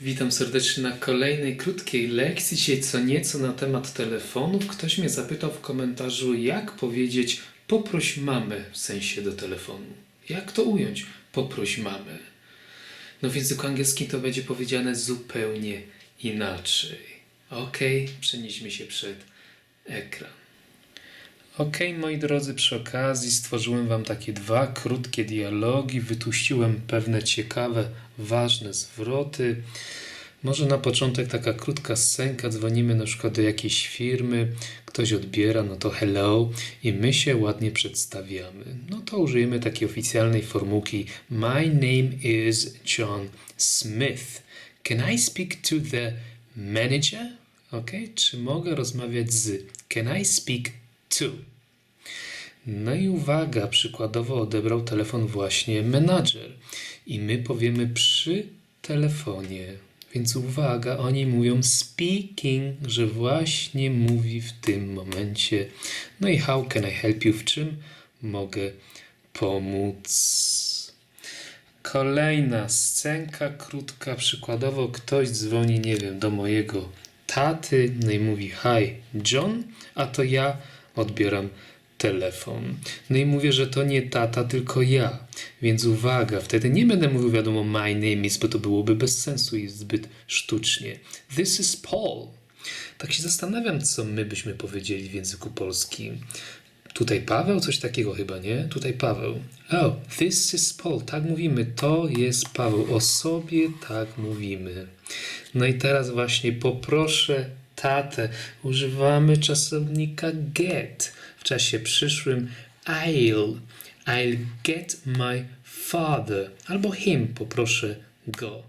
Witam serdecznie na kolejnej krótkiej lekcji. Dzisiaj co nieco na temat telefonów. Ktoś mnie zapytał w komentarzu, jak powiedzieć poproś mamę w sensie do telefonu. Jak to ująć? Poproś mamę. No w języku angielskim to będzie powiedziane zupełnie inaczej. Ok, przenieśmy się przed ekran. Ok, moi drodzy, przy okazji stworzyłem Wam takie dwa krótkie dialogi, wytuściłem pewne ciekawe, ważne zwroty. Może na początek taka krótka scenka, dzwonimy na przykład do jakiejś firmy, ktoś odbiera, no to hello i my się ładnie przedstawiamy. No to użyjemy takiej oficjalnej formułki My name is John Smith. Can I speak to the manager? Ok, czy mogę rozmawiać z? Can I speak No i uwaga, przykładowo odebrał telefon właśnie menadżer i my powiemy przy telefonie. Więc uwaga, oni mówią speaking, że właśnie mówi w tym momencie. No i how can I help you? W czym mogę pomóc? Kolejna scenka krótka, przykładowo ktoś dzwoni, nie wiem, do mojego taty, no i mówi hi John, a to ja odbieram telefon. No i mówię, że to nie tata, tylko ja. Więc uwaga, wtedy nie będę mówił wiadomo my name is, bo to byłoby bez sensu i zbyt sztucznie. This is Paul. Tak się zastanawiam, co my byśmy powiedzieli w języku polskim. Tutaj Paweł? Coś takiego chyba, nie? Tutaj Paweł. Oh, this is Paul. Tak mówimy. To jest Paweł. O sobie tak mówimy. No i teraz właśnie poproszę tatę. Używamy czasownika get. W czasie przyszłym I'll. I'll get my father. Albo him. Poproszę go.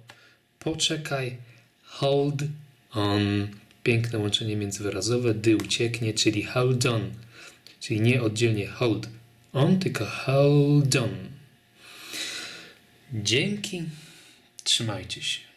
Poczekaj. Hold on. Piękne łączenie międzywyrazowe. Dy ucieknie, czyli hold on. Czyli nie oddzielnie hold on, tylko hold on. Dzięki. Trzymajcie się.